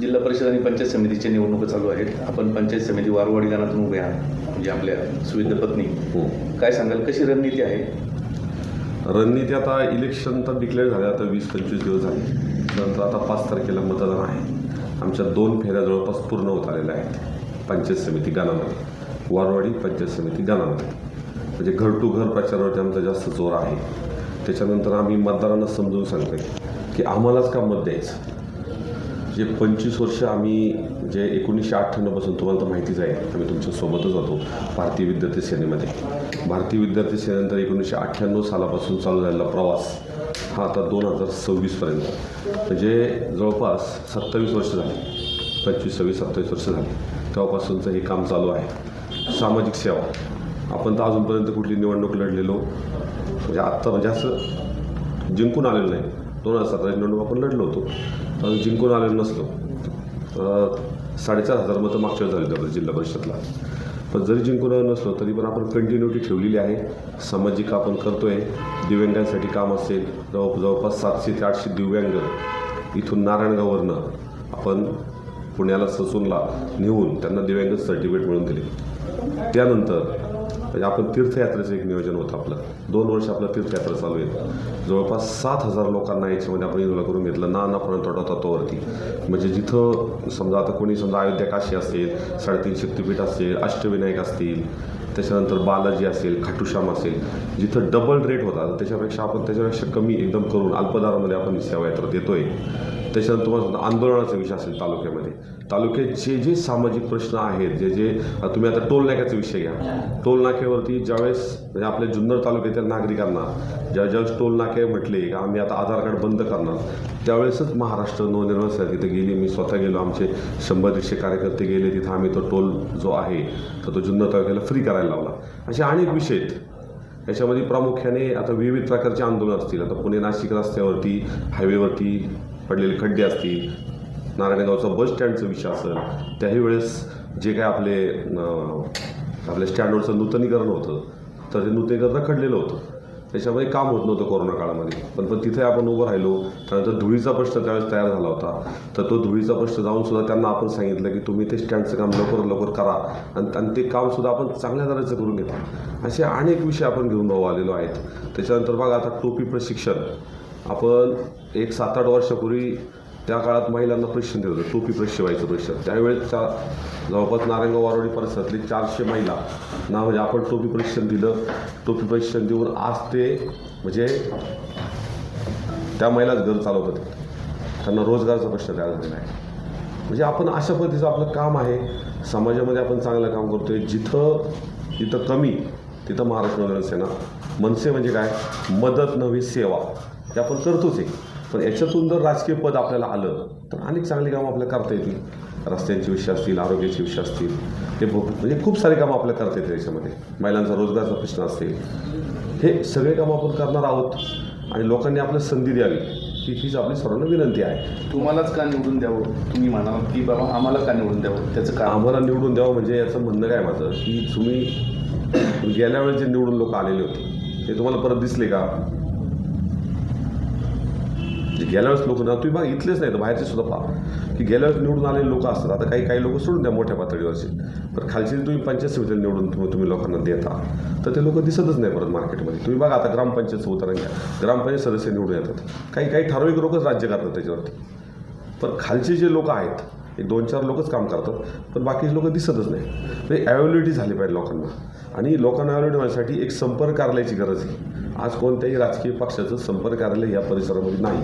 जिल्हा परिषद आणि पंचायत समितीच्या निवडणुका चालू आहेत. आपण पंचायत समिती वारवाडी गानातून उभे आहात. म्हणजे आपल्या सुविध पत्नी. हो. काय सांगाल कशी रणनीती आहे? रणनीती आता इलेक्शन तर डिक्लेअर झाले आता वीस पंचवीस दिवस झाले. नंतर आता पाच तारखेला मतदान आहे. आमच्या दोन फेऱ्या जवळपास पूर्ण होत आलेल्या आहेत. पंचायत समिती गानामध्ये. वारवाडी पंचायत समिती गानामध्ये. म्हणजे घर टू घर प्रचारावरती आमचा जास्त जोर आहे. त्याच्यानंतर आम्ही मतदारांना समजून सांगतोय की आम्हालाच का मत द्यायचं? जे पंचवीस वर्ष आम्ही जे एकोणीसशे अठ्ठ्याण्णवपासून तुम्हाला तर माहितीच आहे आम्ही तुमच्यासोबतच होतो भारतीय विद्यार्थी सेनेमध्ये. भारतीय विद्यार्थी सेनेनंतर एकोणीसशे अठ्ठ्याण्णव सालापासून चालू झालेला प्रवास हा आता दोन हजार सव्वीसपर्यंत म्हणजे जवळपास सत्तावीस वर्ष झाले. पंचवीस सव्वीस सत्तावीस वर्ष झाली. तेव्हापासूनचं हे काम चालू आहे. सामाजिक सेवा. आपण तर अजूनपर्यंत कुठली निवडणूक लढलेलो म्हणजे आत्ता म्हणजे असं जिंकून आलेलो नाही. दोन हजार सतराची निवडणूक आपण लढलो होतो. जिंकून आलेलो नसलो तर साडेचार हजार मतं मागच्या वेळेस झाली होती जिल्हा परिषदला. पण जरी जिंकून आलो नसलो तरी पण आपण कंटिन्युटी ठेवलेली आहे. सामाजिक आपण करतो आहे दिव्यांगांसाठी काम असेल जवळ जवळपास सातशे ते आठशे दिव्यांग इथून नारायणगाववरनं आपण पुण्याला ससूनला नेऊन त्यांना दिव्यांग सर्टिफिकेट मिळवून दिले. त्यानंतर म्हणजे आपण तीर्थयात्रेचं एक नियोजन होतं आपलं. दोन वर्ष आपलं तीर्थयात्रा चालू आहे. जवळपास सात हजार लोकांना याच्यामध्ये आपण इन्व्हॉल्व करून घेतलं. ना नानापर्यंत तोटा तत्वावरती म्हणजे जिथं समजा आता कोणी समजा अयोध्या काशी असेल साडेतीन शक्तीपीठ असेल अष्टविनायक असतील त्याच्यानंतर बालाजी असेल खाटूश्याम असेल जिथं डबल रेट होता त्याच्यापेक्षा आपण त्याच्यापेक्षा कमी एकदम करून अल्पदारामध्ये आपण सेवा यात्रा देतोय. त्याच्यानंतर तुम्हाला आंदोलनाचा विषय असेल तालुक्यामध्ये. तालुक्यात जे जे सामाजिक प्रश्न आहेत जे जे तुम्ही आता टोल नाक्याचा विषय घ्या. टोल नाक्यावरती ज्यावेळेस म्हणजे आपल्या जुन्नर तालुक्यातील नागरिकांना ज्या ज्यावेळेस टोल नाके म्हटले की आम्ही आता आधार कार्ड बंद करणार त्यावेळेसच महाराष्ट्र नवनिर्माण सेना तिथे गेली. मी स्वतः गेलो आमचे शंभर दीडशे कार्यकर्ते गेले तिथं आम्ही तो टोल जो आहे तर तो जुन्नर तालुक्याला फ्री करायला लावला. असे अनेक विषय आहेत. याच्यामध्ये प्रामुख्याने आता विविध प्रकारचे आंदोलन असतील. आता पुणे नाशिक रस्त्यावरती हायवेवरती पडलेले खड्डे असतील नारायणगावचा बस स्टँडचा विषय असेल त्याही वेळेस जे काय आपले आपल्या स्टँडवरचं नूतनीकरण होतं तर ते नूतनीकरण रखडलेलं होतं. त्याच्यामध्ये काम होत नव्हतं कोरोना काळामध्ये. पण पण तिथे आपण उभं राहिलो त्यानंतर धुळीचा प्रश्न त्यावेळेस तयार झाला होता. तर तो धुळीचा प्रश्न जाऊन सुद्धा त्यांना आपण सांगितलं की तुम्ही ते स्टँडचं काम लवकर लवकर करा. आणि आणि ते काम सुद्धा आपण चांगल्या दराचं करून घेतलं. असे अनेक विषय आपण घेऊन भाऊ आलेलो आहेत. त्याच्यानंतर बघा आता टोपी प्रशिक्षण. आपण एक सात आठ वर्षापूर्वी त्या काळात महिलांना प्रशिक्षण देत होतं. टोपी प्रेस शिवायचं प्रशिक्षण. त्यावेळेसच्या जवळपास नारायणगाव वारवडी परिसरातली चारशे महिला ना म्हणजे आपण टोपी प्रशिक्षण दिलं. टोपी प्रशिक्षण देऊन आज ते म्हणजे त्या महिलाच घर चालवतात त्यांना रोजगाराचा प्रश्न तयार झालेला आहे म्हणजे आपण अशा पद्धतीचं आपलं काम आहे. समाजामध्ये आपण चांगलं काम करतोय. जिथं जिथं कमी तिथं महाराष्ट्र नगरसेना. मनसे म्हणजे काय? मदत नव्हे सेवा. हे आपण करतोच आहे. पण याच्यातून जर राजकीय पद आपल्याला आलं तर अनेक चांगली कामं आपल्याला करता येतील. रस्त्यांचे विषय असतील आरोग्याचे विषय असतील. ते म्हणजे खूप सारे कामं आपल्याला करता येतील याच्यामध्ये. महिलांचा रोजगाराचा प्रश्न असेल. हे सगळे कामं आपण करणार आहोत आणि लोकांनी आपल्याला संधी द्यावी. ही हीच आपली सर्वांना विनंती आहे. तुम्हालाच का निवडून द्यावं? तुम्ही म्हणाल की बाबा आम्हाला का निवडून द्यावं? त्याचं कारण? आम्हाला निवडून द्यावं म्हणजे याचं म्हणणं काय माझं? की तुम्ही गेल्या वेळेस जे निवडून लोक आलेले होते ते तुम्हाला परत दिसले का? जे गेल्या वेळेस लोक ना तुम्ही बघा इथलेच नाही तर बाहेरचे सुद्धा पहा. की गेल्या वेळेस निवडून आलेले लोक असतात. आता काही काही लोक सोडून द्या मोठ्या पातळीवरचे. पण खालचे तुम्ही पंचायत समितीला निवडून तुम्ही तुम्ही लोकांना देता तर ते लोक दिसतच नाही परत मार्केटमध्ये. तुम्ही बघा आता ग्रामपंचायत उदाहरण घ्या. ग्रामपंचायत सदस्य निवडून येतात. काही काही ठराविक लोकच राज्य करतात त्याच्यावरती. पण खालचे जे लोक आहेत एक दोन चार लोकच काम करतात पण बाकीचे लोक दिसतच नाही. म्हणजे ते झाली पाहिजे लोकांना. आणि लोकांना ॲव्हॅलिटी होण्यासाठी एक संपर्क कार्यालयाची गरज आहे. आज कोणत्याही राजकीय पक्षाचं संपर्क कार्यालय या परिसरामध्ये नाही.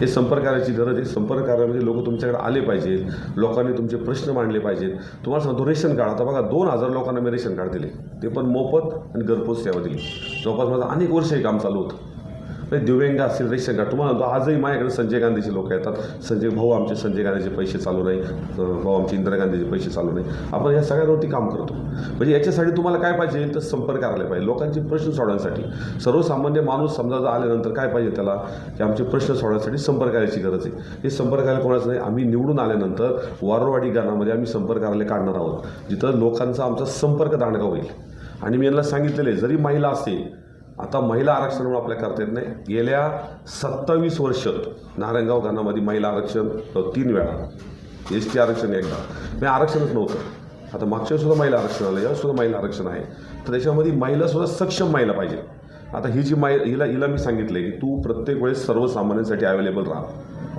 हे संपर्क कार्याची गरज आहे. संपर्क कार्यामध्ये लोक तुमच्याकडे आले पाहिजेत. लोकांनी तुमचे प्रश्न मांडले पाहिजेत. तुम्हाला सांगतो रेशन कार्ड आता बघा दोन हजार लोकांना मी रेशन कार्ड दिले. ते पण मोफत आणि घरपोच सेवा दिली. जवळपास माझं अनेक वर्ष हे काम चालू होतं. म्हणजे दिव्यांग असतील रेशन कार्ड तुम्हाला आजही माझ्याकडे संजय गांधीचे लोक येतात. संजय भाऊ आमचे संजय गांधीचे पैसे चालू नाही भाऊ आमचे इंदिरा गांधीचे पैसे चालू नाही आपण या सगळ्यांवरती काम करतो. म्हणजे याच्यासाठी तुम्हाला काय पाहिजे? तर संपर्क करायला पाहिजे. लोकांचे प्रश्न सोडवण्यासाठी. सर्वसामान्य माणूस समजा जर आल्यानंतर काय पाहिजे त्याला? की आमचे प्रश्न सोडवण्यासाठी संपर्क करायची गरज आहे. हे संपर्क कार्यालय कोणाचं नाही. आम्ही निवडून आल्यानंतर वारवाडी गानामध्ये आम्ही संपर्क कार्यालय काढणार आहोत. जिथं लोकांचा आमचा संपर्क दांडगा होईल. आणि मी यांना सांगितलेलं आहे जरी महिला असेल आता महिला आरक्षणामुळे आपल्या करता येत नाही. गेल्या सत्तावीस वर्ष नारायणगाव गानामध्ये महिला आरक्षण तीन वेळा. एस टी आरक्षण एकदा. नाही आरक्षणच नव्हतं. आता मागच्या सुद्धा महिला आरक्षण आलं यासुद्धा सुद्धा महिला आरक्षण आहे. तर त्याच्यामध्ये महिलासुद्धा सक्षम महिला पाहिजे. आता ही जी माय हिला हिला मी सांगितलं की तू प्रत्येक वेळेस सर्वसामान्यांसाठी अवेलेबल राहा.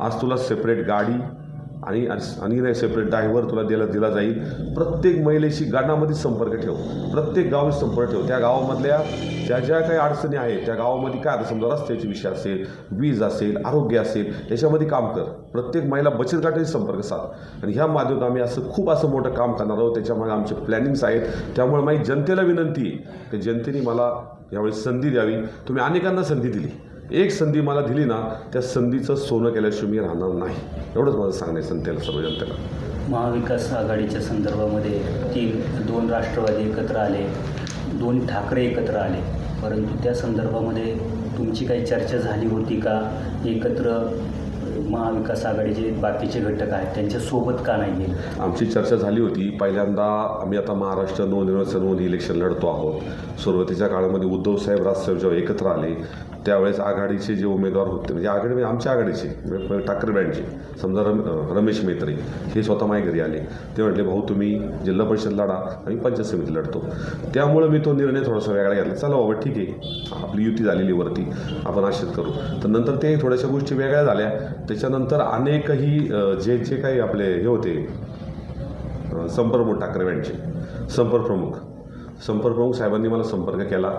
आज तुला सेपरेट गाडी आणि आणि नाही सेपरेट ड्रायव्हर तुला दिला दिला जाईल. प्रत्येक महिलेशी गाण्यामध्ये संपर्क ठेव. प्रत्येक गावी संपर्क ठेव. त्या गावामधल्या ज्या ज्या काही अडचणी आहेत त्या गावामध्ये काय आता समजा रस्त्याचे विषय असेल वीज असेल आरोग्य असेल याच्यामध्ये काम कर. प्रत्येक महिला बचत गटाशी संपर्क साध. आणि ह्या माध्यमात आम्ही असं खूप असं मोठं काम करणार आहोत. त्याच्यामुळे आमचे प्लॅनिंग्स आहेत. त्यामुळे माझी जनतेला विनंती आहे की जनतेने मला यावेळी संधी द्यावी. तुम्ही अनेकांना संधी दिली. एक संधी मला दिली ना त्या संधीचं सोनं केल्याशिवाय मी राहणार नाही. एवढंच माझं सांगणं संतेला सर्व जनतेला महाविकास आघाडीच्या संदर्भामध्ये तीन दोन राष्ट्रवादी एकत्र आले दोन ठाकरे एकत्र आले. परंतु त्या संदर्भामध्ये तुमची काही चर्चा झाली होती का? एकत्र महाविकास आघाडीचे बाकीचे घटक आहेत त्यांच्यासोबत का नाही गेले? आमची चर्चा झाली होती. पहिल्यांदा आम्ही आता महाराष्ट्र नवनिर्वाचन नोंद इलेक्शन लढतो आहोत. सुरुवातीच्या काळामध्ये उद्धवसाहेब राजसाहेब जेव्हा एकत्र आले त्यावेळेस आघाडीचे जे उमेदवार होते म्हणजे आघाडी म्हणजे आमच्या आघाडीचे म्हणजे ठाकरे बँडचे समजा रम रमेश मैत्री हे स्वतः माझ्या घरी आले. ते म्हटले भाऊ तुम्ही जिल्हा परिषद लढा आम्ही पंचायत समिती लढतो. त्यामुळं मी तो निर्णय थोडासा वेगळा घेतला. चला बाबा ठीक आहे. आपली युती झालेली वरती. आपण असेच करू. तर नंतर ते थोड्याशा गोष्टी वेगळ्या झाल्या. त्याच्यानंतर अनेकही जे जे काही आपले हे होते अ, ठाकरे बँडचे संपर्क प्रमुख संपर्क प्रमुख साहेबांनी मला संपर्क केला.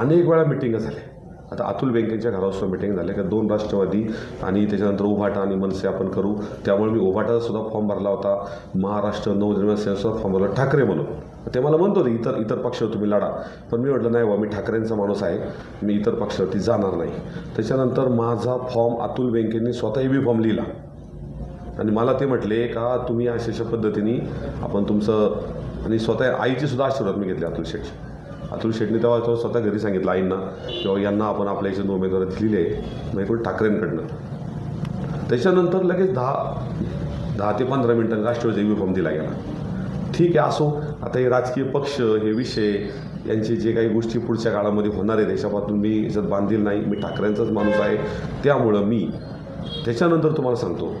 अनेक वेळा मिटिंग झाल्या. आता अतुल बँकेच्या घरावर मिटिंग झाली. का दोन राष्ट्रवादी आणि त्याच्यानंतर उभाटा आणि मनसे आपण करू. त्यामुळे मी उभाटाचा सुद्धा फॉर्म भरला होता. महाराष्ट्र नवनिर्माण सेनेचा फॉर्म भरला. ठाकरे म्हणून. ते मला म्हणत होते इतर इतर पक्षावर तुम्ही लढा. पण मी म्हटलं नाही बा मी ठाकरेंचा माणूस आहे. मी इतर पक्षावरती जाणार नाही. त्याच्यानंतर माझा फॉर्म अतुल बँकेने स्वतः बी फॉर्म लिहिला. आणि मला ते म्हटले का तुम्ही अशा पद्धतीने आपण तुमचं आणि स्वतः आईची सुद्धा आशीर्वाद मी घेतले अतुल शेठचे. अतुल शेटने तेव्हा तो स्वतः घरी सांगितलं आईंना किंवा यांना आपण आपल्या याच्यात उमेदवार दिलेली आहे मग कोण ठाकरेंकडनं. त्याच्यानंतर लगेच दहा दहा ते पंधरा मिनटं राष्ट्रवादी युनिफॉर्म दिला गेला. ठीक आहे असो. आता हे राजकीय पक्ष हे विषय यांचे जे काही गोष्टी पुढच्या काळामध्ये होणार आहे त्याच्यापासून मी याच्यात बांधील नाही मी ठाकरेंचाच माणूस आहे त्यामुळं मी त्याच्यानंतर तुम्हाला सांगतो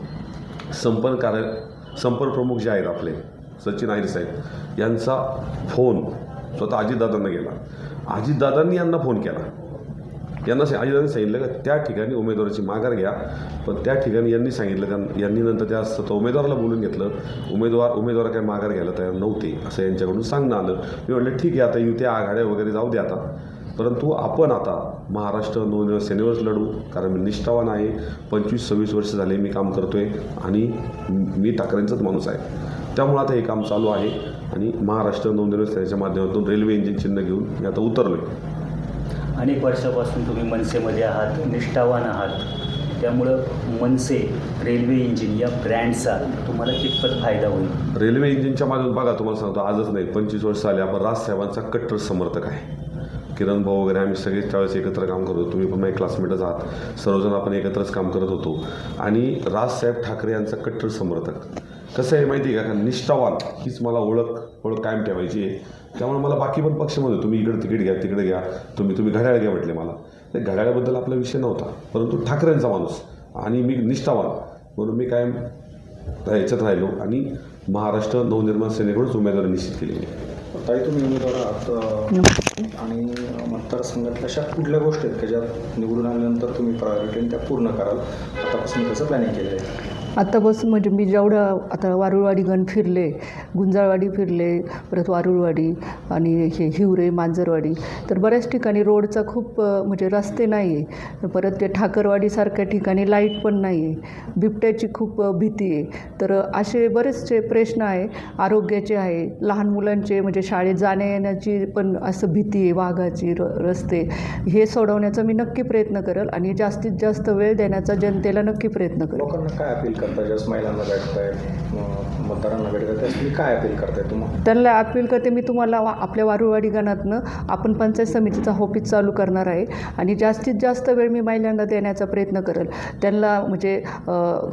संपर्क कार्य संपर्क प्रमुख जे आहेत आपले सचिन आहिर साहेब यांचा फोन स्वतः अजितदादांना गेला. अजितदादांनी यांना फोन केला. यांना सा- अजितदादांनी सांगितलं का त्या ठिकाणी उमेदवाराची माघार घ्या. पण त्या ठिकाणी यांनी सांगितलं त्या यांनी नंतर त्या स्वतः उमेदवाराला बोलून घेतलं. उमेदवार उमेदवार काय माघार घ्यायला तयार नव्हते असं यांच्याकडून सांगणं आलं. मी म्हटलं ठीक आहे आता युत्या आघाड्या वगैरे जाऊ दे आता. परंतु आपण आता महाराष्ट्र नवनिर्माण सेनेवरच लढू कारण मी निष्ठावान आहे. पंचवीस सव्वीस वर्ष झाले मी काम करतो आहे आणि मी ठाकरेंचाच माणूस आहे. त्यामुळे आता हे काम चालू आहे. आणि महाराष्ट्र नवनिर्माण सेनेच्या माध्यमातून रेल्वे इंजिन चिन्ह घेऊन मी आता उतरलो आहे अनेक वर्षापासून तुम्ही मनसेमध्ये आहात निष्ठावान आहात. त्यामुळं मनसे रेल्वे इंजिन या ब्रँडचा तुम्हाला कितपत फायदा होईल? रेल्वे इंजिनच्या माध्यमातून बघा तुम्हाला सांगतो आजच नाही पंचवीस वर्ष आले आपण राजसाहेबांचा कट्टर समर्थक आहे. किरण भाऊ वगैरे आम्ही सगळे त्यावेळेस एकत्र काम करत होतो तुम्ही पण माझे क्लासमेटच आहात. सर्वजण आपण एकत्रच काम करत होतो. आणि राजसाहेब ठाकरे यांचा कट्टर समर्थक. कसं आहे माहिती आहे का? निष्ठावान हीच मला ओळख ओळख कायम ठेवायची आहे. त्यामुळे मला बाकी पण पक्ष म्हणतो तुम्ही इकडे तिकीट घ्या तिकडे घ्या. तुम्ही तुम्ही घड्याळ घ्या म्हटले मला. ते घड्याळाबद्दल आपला विषय नव्हता परंतु ठाकरेंचा माणूस आणि मी निष्ठावान म्हणून मी कायम याच्यात राहिलो आणि महाराष्ट्र नवनिर्माण सेनेकडूनच उमेदवारी निश्चित केली आहे ताई तुम्ही उमेदवार आहात आणि मतदारसंघातल्या अशा कुठल्या गोष्टी आहेत की ज्यात निवडून आल्यानंतर तुम्ही प्रायोरिटीने त्या पूर्ण कराल? आतापासून कसं प्लॅनिंग केलं आहे आत्तापासून म्हणजे मी जेवढं आता वारुळवाडी गण फिरले गुंजाळवाडी फिरले परत वारुळवाडी आणि हे हिवरे मांजरवाडी तर बऱ्याच ठिकाणी रोडचा खूप म्हणजे रस्ते नाही आहे परत ते ठाकरवाडीसारख्या ठिकाणी लाइट पण नाही आहे बिबट्याची खूप भीती आहे. तर असे बरेचसे प्रश्न आहे. आरोग्याचे आहे. लहान मुलांचे म्हणजे शाळेत जाण्या येण्याची पण असं भीती आहे. वाघाची र रस्ते. हे सोडवण्याचा मी नक्की प्रयत्न करेल आणि जास्तीत जास्त वेळ देण्याचा जनतेला नक्की प्रयत्न करेल. करता काय महिलांना भेटताय मतदारांना भेटताय त्यासाठी काय अपील करताय तुम्हाला? त्यांना अपील करते मी तुम्हाला वा आपल्या वारुवाडी गणातनं आपण पंचायत समितीचा ऑफिस चालू करणार आहे आणि जास्तीत जास्त वेळ मी महिलांना देण्याचा प्रयत्न करेल. त्यांना म्हणजे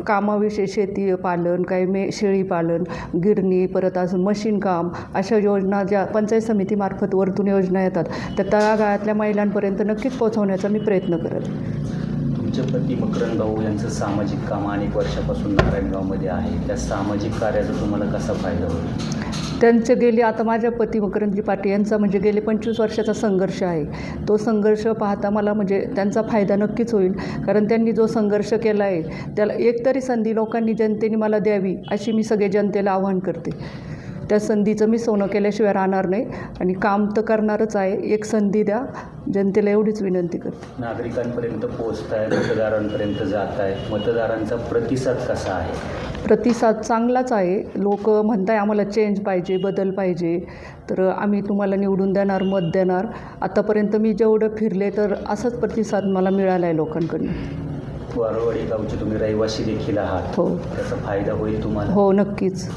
कामाविषयी शेती पालन काही मे शेळी पालन गिरणी परत अजून मशीन काम अशा योजना ज्या पंचायत समितीमार्फत वरतून योजना येतात त्या तळागाळातल्या महिलांपर्यंत नक्कीच पोहोचवण्याचा मी प्रयत्न करेल. तुमचे मकरंद भाऊ यांचं सामाजिक काम अनेक वर्षापासून नारायणगावमध्ये आहे. त्या सामाजिक कार्याचा तुम्हाला कसा फायदा होईल? त्यांचे गेले आता माझ्या पती मकरंदजी पाटील यांचा म्हणजे गेले पंचवीस वर्षाचा संघर्ष आहे. तो संघर्ष पाहता मला म्हणजे त्यांचा फायदा नक्कीच होईल. कारण त्यांनी जो संघर्ष केला आहे त्याला एकतरी संधी लोकांनी जनतेने मला द्यावी अशी मी सगळे जनतेला आवाहन करते. त्या संधीचं मी सोनं केल्याशिवाय राहणार नाही. आणि काम तर करणारच आहे. एक संधी द्या. जनतेला एवढीच विनंती करते. नागरिकांपर्यंत पोहोचताय मतदारांपर्यंत जात आहे मतदारांचा प्रतिसाद कसा आहे? प्रतिसाद चांगलाच आहे. लोक म्हणताय आम्हाला चेंज पाहिजे बदल पाहिजे. तर आम्ही तुम्हाला निवडून देणार मत देणार. आतापर्यंत मी जेवढं फिरले तर असाच प्रतिसाद मला मिळाला आहे लोकांकडून. वारवाडी गावचे तुम्ही रहिवासी देखील आहात. हो. त्याचा फायदा होईल तुम्हाला? हो नक्कीच.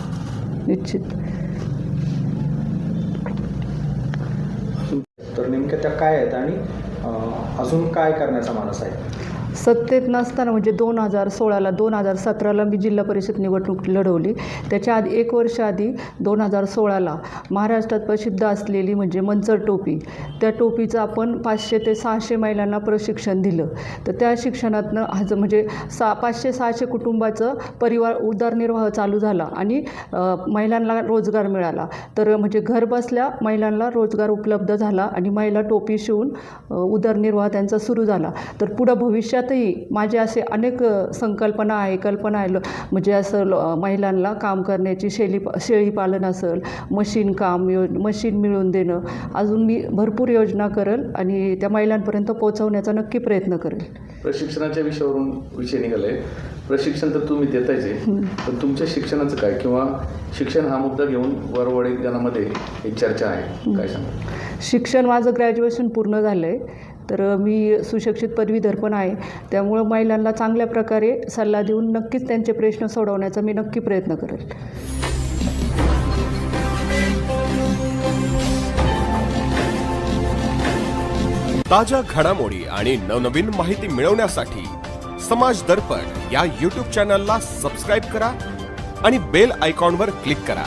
निश्चित. नेमक्या त्या काय आहेत आणि अजून काय करण्याचा मानस आहे? सत्तेत नसताना म्हणजे दोन हजार सोळाला दोन हजार सतराला मी जिल्हा परिषद निवडणूक लढवली. त्याच्या आधी एक वर्ष आधी दोन हजार सोळाला महाराष्ट्रात प्रसिद्ध असलेली म्हणजे मंचर टोपी. त्या टोपीचं आपण पाचशे ते सहाशे महिलांना प्रशिक्षण दिलं. तर त्या शिक्षणातनं आज म्हणजे सा पाचशे सहाशे कुटुंबाचं परिवार उदरनिर्वाह चालू झाला आणि महिलांना रोजगार मिळाला. तर म्हणजे घर बसल्या महिलांना रोजगार उपलब्ध झाला आणि महिला टोपी शिवून उदरनिर्वाह त्यांचा सुरू झाला. तर पुढं भविष्यात भविष्यातही माझे असे अनेक संकल्पना आहे कल्पना आहे. म्हणजे असं लो- महिलांना काम करण्याची शेळी शेळी पालन असेल मशीन काम यो मशीन मिळवून देणं अजून मी भरपूर योजना करेल आणि त्या महिलांपर्यंत पोहोचवण्याचा नक्की प्रयत्न करेल. प्रशिक्षणाच्या विषयावरून विषय निघाले प्रशिक्षण तर तुम्ही देतायच आहे. पण तुमच्या शिक्षणाचं काय? किंवा शिक्षण हा मुद्दा घेऊन वरवाडी गानामध्ये एक चर्चा आहे. काय सांगा शिक्षण माझं ग्रॅज्युएशन पूर्ण झालं आहे तर मी सुशिक्षित पदवीधर पण आहे. त्यामुळं महिलांना चांगल्या प्रकारे सल्ला देऊन नक्कीच त्यांचे प्रश्न सोडवण्याचा मी नक्की प्रयत्न करेल. ताज्या घडामोडी आणि नवनवीन माहिती मिळवण्यासाठी समाज दर्पण या यूट्यूब चॅनलला सबस्क्राईब करा आणि बेल आयकॉनवर क्लिक करा.